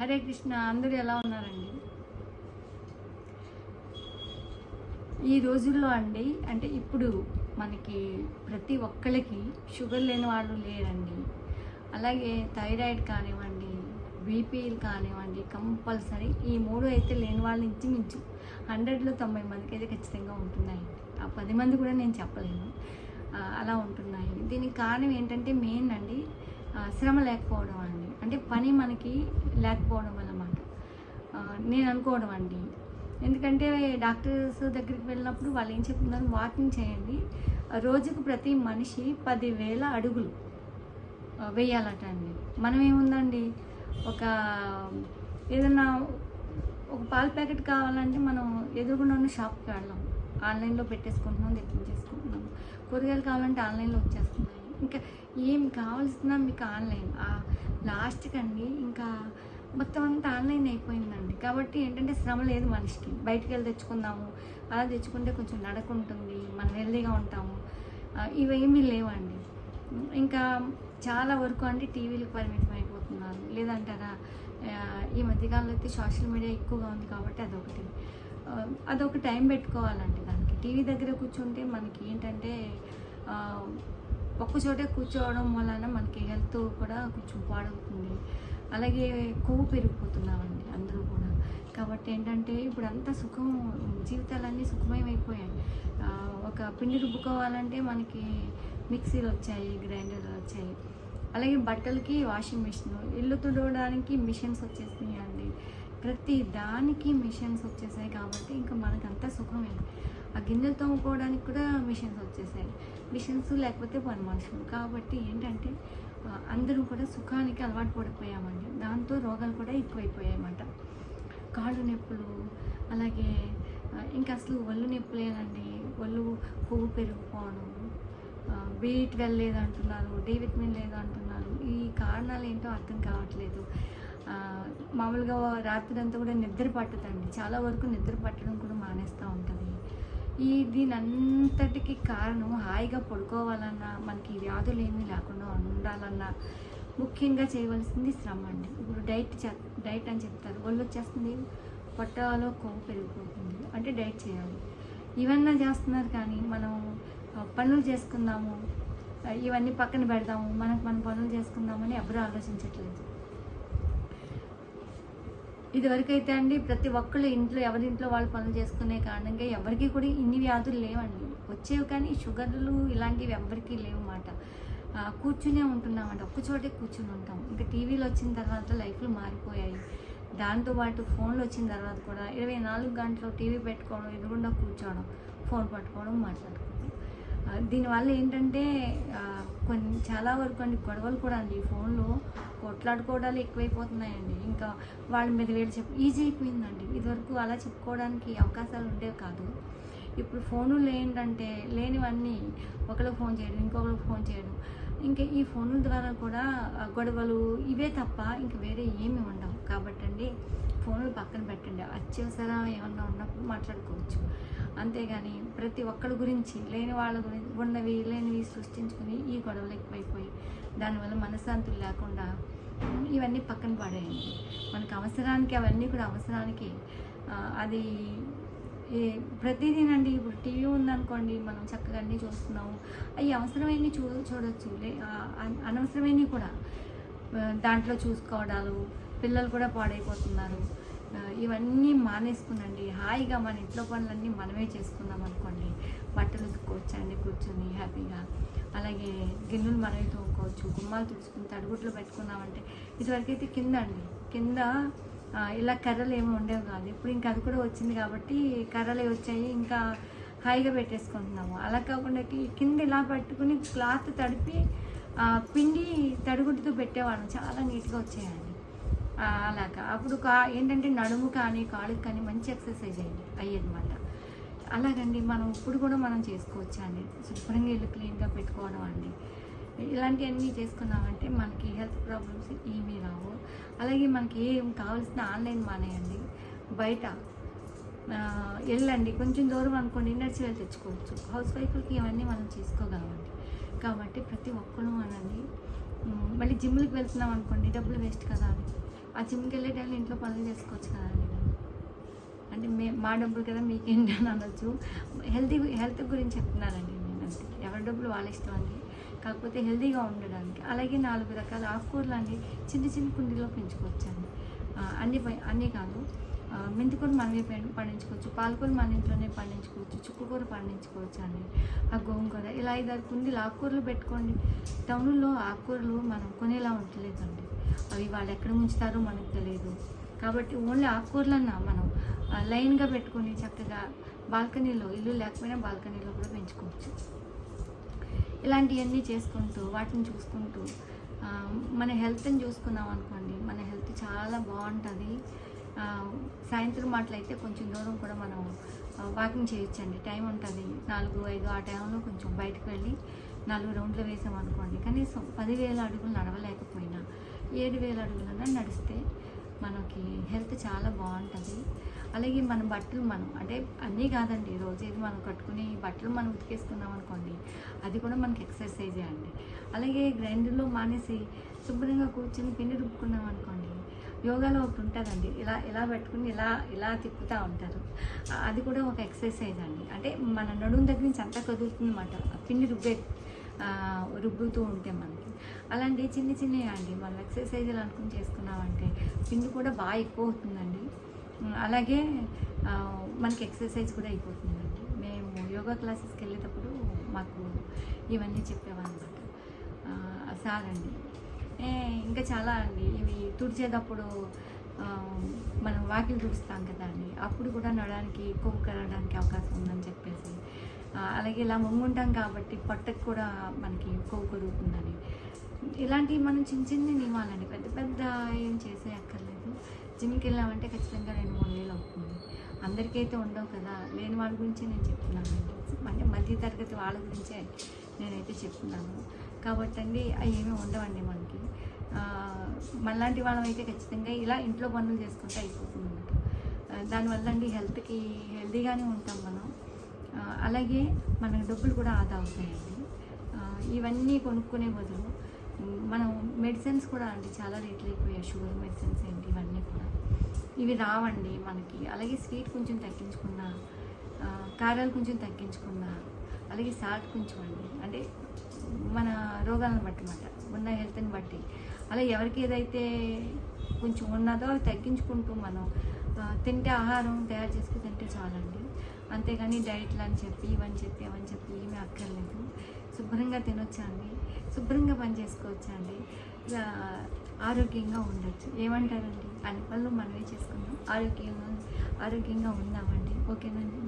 హరే కృష్ణ అందరూ ఎలా ఉన్నారండి? ఈ రోజుల్లో అండి అంటే ఇప్పుడు మనకి ప్రతి ఒక్కరికి షుగర్ లేని వాళ్ళు లేరండి. అలాగే థైరాయిడ్ కానివ్వండి బీపీలు కానివ్వండి కంపల్సరీ ఈ మూడు అయితే లేని వాళ్ళ నుంచి మించు హండ్రెడ్లో తొంభై మందికి అయితే ఖచ్చితంగా ఉంటున్నాయి ఆ పది మంది కూడా నేను చెప్పలేను. అలా ఉంటున్నాయి. దీనికి కారణం ఏంటంటే మెయిన్ అండి శ్రమ లేకపోవడం అండి. అంటే పని మనకి లేకపోవడం అన్నమాట. నేను అనుకోవడం అండి. ఎందుకంటే డాక్టర్స్ దగ్గరికి వెళ్ళినప్పుడు వాళ్ళు ఏం చెప్తున్నారు? వాకింగ్ చేయండి. రోజుకు ప్రతి మనిషి పదివేల అడుగులు వేయాలట అండి. మనం ఏముందండి? ఒక ఏదన్నా ఒక పాల ప్యాకెట్ కావాలంటే మనం ఎదురుగుండా ఉన్న షాప్కి వెళ్ళాం. ఆన్లైన్లో పెట్టేసుకుంటున్నాం తెప్పించేసుకుంటున్నాం. కూరగాయలు కావాలంటే ఆన్లైన్లో వచ్చేస్తున్నాయి. ఇంకా ఏం కావాల్సిన మీకు ఆన్లైన్. లాస్ట్కి అండి ఇంకా మొత్తం అంతా ఆన్లైన్ అయిపోయిందండి. కాబట్టి ఏంటంటే శ్రమ లేదు మనిషికి. బయటికి వెళ్ళి తెచ్చుకుందాము. అలా తెచ్చుకుంటే కొంచెం నడకుంటుంది. మనం హెల్దీగా ఉంటాము. ఇవేమీ లేవండి. ఇంకా చాలా వరకు అంటే టీవీలకు పరిమితం అయిపోతున్నారు. లేదంటారా? ఈ మధ్యకాలంలో అయితే సోషల్ మీడియా ఎక్కువగా ఉంది కాబట్టి అదొకటి. అదొక టైం పెట్టుకోవాలండి దానికి. టీవీ దగ్గర కూర్చుంటే మనకి ఏంటంటే ఆ, ఒక్క చోటే కూర్చోవడం వలన మనకి హెల్త్ కూడా కొంచెం పాడవుతుంది. అలాగే కొవ్వు పెరిగిపోతున్నామండి అందరూ కూడా. కాబట్టి ఏంటంటే ఇప్పుడు అంతా సుఖం జీవితాలన్నీ సుఖమయమైపోయాయి. ఒక పిండి రుబ్బుకోవాలంటే మనకి మిక్సీలు వచ్చాయి గ్రైండర్లు వచ్చాయి. అలాగే బట్టలకి వాషింగ్ మిషన్ ఇల్లు తుడవడానికి మిషన్స్ వచ్చేసినాయి అండి ప్రతి దానికి మిషన్స్ వచ్చేసాయి కాబట్టి ఇంకా మనకంతా సుఖమే. ఆ గిన్నెలు తోముకోవడానికి కూడా మిషన్స్ వచ్చేసాయి. మిషన్స్ లేకపోతే పని మనుషులు. కాబట్టి ఏంటంటే అందరూ కూడా సుఖానికి అలవాటు పడిపోయామండి. దాంతో రోగాలు కూడా ఎక్కువైపోయాయి అన్నమాట కాళ్ళు నొప్పులు అలాగే ఇంకా అసలు ఒళ్ళు నొప్పులేనండి ఒళ్ళు కొవ్వు పెరిగిపోవడం బి ట్వెల్వ్ లేదు అంటున్నారు డి విటమిన్ లేదు అంటున్నారు ఈ కారణాలు ఏంటో అర్థం కావట్లేదు. మామూలుగా రాత్రి అంతా కూడా నిద్ర పట్టదండి. చాలా వరకు నిద్ర పట్టడం కూడా మానేస్తూ ఉంటుంది. ఈ దీని అంతటికి కారణం హాయిగా పడుకోవాలన్నా మనకి వ్యాధులు ఏమీ లేకుండా ఉండాలన్నా ముఖ్యంగా చేయవలసింది శ్రమ అండి. ఇప్పుడు డైట్ చే- డైట్ అని చెప్తారు. ఒళ్ళు వచ్చేస్తుంది పొట్టలో కొవ్వు పెరిగిపోతుంది. అంటే డైట్ చేయాలి. ఇవన్నీ చేస్తున్నారు కానీ మనం పనులు చేసుకుందాము ఇవన్నీ పక్కన పెడదాము మనకు మన పనులు చేసుకుందామని ఎవరూ ఆలోచించట్లేదు. ఇదివరకైతే అండి ప్రతి ఒక్కళ్ళు ఇంట్లో ఎవరి ఇంట్లో వాళ్ళు పనులు చేసుకునే కారణంగా ఎవరికి కూడా ఇన్ని వ్యాధులు లేవండి. వచ్చేవి కానీ షుగర్లు ఇలాంటివి ఎవరికి లేవు మాట కూర్చునే ఉంటున్నామండి. ఒక్క చోటే కూర్చుని ఉంటాం. ఇంకా టీవీలు వచ్చిన తర్వాత లైఫ్లు మారిపోయాయి. దాంతోపాటు ఫోన్లు వచ్చిన తర్వాత కూడా ఇరవై నాలుగు గంటలు టీవీ పెట్టుకోవడం ఎదురుగుండా కూర్చోవడం ఫోన్ పట్టుకోవడం మాట్లాడుకోవడం. దీనివల్ల ఏంటంటే కొన్ని చాలా వరకు అండి గొడవలు కూడా అండి. ఈ ఫోన్లో కొట్లాడుకోవడాలు ఎక్కువైపోతున్నాయండి. ఇంకా వాళ్ళ మీద వేడి చెప్పి ఈజీ అయిపోయిందండి. ఇదివరకు అలా చెప్పుకోవడానికి అవకాశాలు ఉండేవి కాదు. ఇప్పుడు ఫోను ఏంటంటే లేనివన్నీ ఒకరికి ఫోన్ చేయడం ఇంకొకరికి ఫోన్ చేయడం. ఇంకా ఈ ఫోన్ల ద్వారా కూడా గొడవలు ఇవే తప్ప ఇంక వేరే ఏమి ఉండవు. కాబట్టి అండి ఫోన్లు పక్కన పెట్టండి. అత్యవసరం ఏమన్నా ఉన్నప్పుడు మాట్లాడుకోవచ్చు. అంతేగాని ప్రతి ఒక్కరి గురించి లేని వాళ్ళ గురించి ఉన్నవి లేనివి సృష్టించుకుని ఈ గొడవలు ఎక్కువైపోయి దానివల్ల మనశ్శాంతులు లేకుండా ఇవన్నీ పక్కన పడేయండి. మనకు అవసరానికి అవన్నీ కూడా అవసరానికి అది ఏ ప్రతిదీనండి ఇప్పుడు టీవీ ఉందనుకోండి మనం చక్కగా అన్నీ చూస్తున్నాము. అవి అవసరమైనవి చూ చూడొచ్చు. లే అనవసరమైనవి కూడా దాంట్లో చూసుకోవడాలు పిల్లలు కూడా పాడైపోతున్నారు. ఇవన్నీ మానేసుకునండి. హాయిగా మన ఇంట్లో పనులన్నీ మనమే చేసుకుందాం అనుకోండి. బట్టలు ఉతుక్కోవచ్చండి కూర్చొని హ్యాపీగా. అలాగే గిన్నెలు మనమే తోముకోవచ్చు గుమ్మాలు తుడుచుకుని తడుగుట్లు పెట్టుకున్నామంటే ఇదివరకైతే కింద అండి. కింద ఇలా కర్రలు ఏమి ఉండేవి కాదు. ఇప్పుడు ఇంకా అది కూడా వచ్చింది కాబట్టి కర్రలే వచ్చాయి. ఇంకా హాయిగా పెట్టేసుకుంటున్నాము. అలా కాకుండా కింద ఇలా పట్టుకుని క్లాత్ తడిపి పిండి తడిగుడ్డుతో పెట్టేవాళ్ళం. చాలా నీట్గా వచ్చాయండి. అలాగా. అప్పుడు కా ఏంటంటే నడుము కానీ కాళ్ళకి కానీ మంచి ఎక్సర్సైజ్ అయ్యింది అయ్యేదన్నమాట. అలాగండి మనం ఇప్పుడు కూడా మనం చేసుకోవచ్చు అండి? శుభ్రంగా ఇల్లు క్లీన్గా పెట్టుకోవడం అండి. ఇలాంటివన్నీ చేసుకున్నామంటే మనకి హెల్త్ ప్రాబ్లమ్స్ ఏమీ రావు. అలాగే మనకి ఏం కావాల్సిన ఆన్లైన్ మానేయండి బయట వెళ్ళండి. కొంచెం దూరం అనుకోండి నడిచి వెళ్ళి తెచ్చుకోవచ్చు. హౌస్ వైఫ్లకి ఇవన్నీ మనం చేసుకోగలమండి. కాబట్టి ప్రతి ఒక్కరు అనండి. మళ్ళీ జిమ్లకు వెళ్తున్నాం అనుకోండి డబ్బులు వేస్ట్ కదా అని. ఆ జిమ్కి వెళ్ళే టైంలో ఇంట్లో పనులు చేసుకోవచ్చు కదా అంటే మే మా డబ్బులు కదా మీకేంటి అని అనొచ్చు. హెల్తీ హెల్త్ గురించి చెప్తున్నానండి నేను అంతే. ఎవరి డబ్బులు వాళ్ళ ఇష్టం అండి. కాకపోతే హెల్తీగా ఉండడానికి. అలాగే నాలుగు రకాల ఆకుకూరలు అండి. చిన్న చిన్న కుండీలో పెంచుకోవచ్చండి. అన్ని అన్నీ కాదు. మెంతికూర మనమే పండించుకోవచ్చు. పాలకూర మన ఇంట్లోనే పండించుకోవచ్చు. చుక్కకూర పండించుకోవచ్చు అండి ఆ గోంగూర ఇలా ఐదారు కుండీలు ఆకుకూరలు పెట్టుకోండి. టౌన్లో ఆకుకూరలు మనం కొనేలా ఉండలేదండి. అవి వాళ్ళు ఎక్కడ ఉంచుతారో మనకు తెలియదు. కాబట్టి ఓన్లీ ఆకుకూరలన్నా మనం లైన్గా పెట్టుకొని చక్కగా బాల్కనీలో ఇల్లు లేకపోయినా బాల్కనీలో కూడా పెంచుకోవచ్చు. ఇలాంటివన్నీ చేసుకుంటూ వాటిని చూసుకుంటూ మన హెల్త్ని చూసుకున్నాం అనుకోండి మన హెల్త్ చాలా బాగుంటుంది. సాయంత్రం మాటలైతే కొంచెం దూరం కూడా మనం వాకింగ్ చేయొచ్చండి. టైం ఉంటుంది. నాలుగు ఐదు ఆ టైంలో కొంచెం బయటకు వెళ్ళి నాలుగు రౌండ్లు వేసాం అనుకోండి కనీసం పదివేల అడుగులు నడవలేకపోయినా ఏడు వేల అడుగులన్నా నడిస్తే మనకి హెల్త్ చాలా బాగుంటుంది. అలాగే మన బట్టలు మనం అంటే అన్నీ కాదండి రోజు ఏది మనం కట్టుకుని బట్టలు మనం ఉతికేసుకున్నాం అనుకోండి అది కూడా మనకి ఎక్సర్సైజే అండి. అలాగే గ్రైండర్లో మానేసి శుభ్రంగా కూర్చొని పిండి రుబ్బుకున్నాం అనుకోండి యోగాలో ఒకటి ఉంటుందండి ఇలా ఇలా పెట్టుకుని ఇలా ఇలా తిప్పుతూ ఉంటారు. అది కూడా ఒక ఎక్సర్సైజ్ అండి. అంటే మన నడుము దగ్గర నుంచి అంతా కదులుతుంది అనమాట పిండి రుబ్బే రుబ్బుతూ ఉంటే మనకి. అలాంటి చిన్న చిన్నవి అండి. మనం ఎక్సర్సైజులు అనుకుని చేసుకున్నామంటే పిండి కూడా బాగా ఎక్కువ అవుతుందండి. అలాగే మనకి ఎక్సర్సైజ్ కూడా అయిపోతుందండి. మేము యోగా క్లాసెస్కి వెళ్ళేటప్పుడు మాకు ఇవన్నీ చెప్పేవాళ్ళమాట సార్ అండి ఇంకా చాలా అండి. ఇవి తుడిచేటప్పుడు మనం వాకిలు తుడుస్తాం కదా అండి. అప్పుడు కూడా నడడానికి కొవ్వు కరగడానికి అవకాశం ఉందని చెప్పేసి. అలాగే ఇలా మొంగుంటాం కాబట్టి పొట్టకు కూడా మనకి కొవ్వు కరుగుతుందని ఇలాంటివి మనం చిన్న చిన్న నియమాలండి పెద్ద పెద్ద ఏం చేసే అక్కర్లేదు. జిమ్కి వెళ్ళామంటే ఖచ్చితంగా రెండు మూడు వేలు అవుతుంది. అందరికైతే ఉండవు కదా. లేని వాళ్ళ గురించి నేను చెప్తున్నాను. అంటే మధ్య తరగతి వాళ్ళ గురించే నేనైతే చెప్తున్నాను. కాబట్టి అండి అవి ఏమీ ఉండవండి మనకి. మనలాంటి వాళ్ళం అయితే ఖచ్చితంగా ఇలా ఇంట్లో పనులు చేసుకుంటే అయిపోతుందన్నమాట. దానివల్ల అండి హెల్త్కి హెల్తీగానే ఉంటాం మనం. అలాగే మనకు డబ్బులు కూడా ఆదా అవుతాయండి. ఇవన్నీ కొనుక్కునే బదులు మనం మెడిసిన్స్ కూడా అండి చాలా రేట్లు ఎక్కువ షుగర్ మెడిసిన్స్ ఏంటి ఇవన్నీ కూడా. ఇవి రావండి మనకి. అలాగే స్వీట్ కొంచెం తగ్గించుకున్నా కారాలు కొంచెం తగ్గించుకున్నా అలాగే సాల్ట్ కొంచెం అండి. అంటే మన రోగాలను బట్టి అన్నమాట. ఉన్న హెల్త్ని బట్టి. అలా ఎవరికి ఏదైతే కొంచెం ఉన్నదో అవి తగ్గించుకుంటూ మనం తింటే ఆహారం తయారు చేసుకుని తింటే చాలండి. అంతేగాని డైట్లు అని చెప్పి ఇవని చెప్పి అవని చెప్పి ఏమీ అక్కర్లేదు. శుభ్రంగా తినొచ్చండి శుభ్రంగా పని చేసుకోవచ్చండి ఆరోగ్యంగా ఉండొచ్చు. ఏమంటారండి? అన్ని పనులు మనమే చేసుకుందాం. ఆరోగ్యంగా ఆరోగ్యంగా ఉందామండి. ఓకేనండి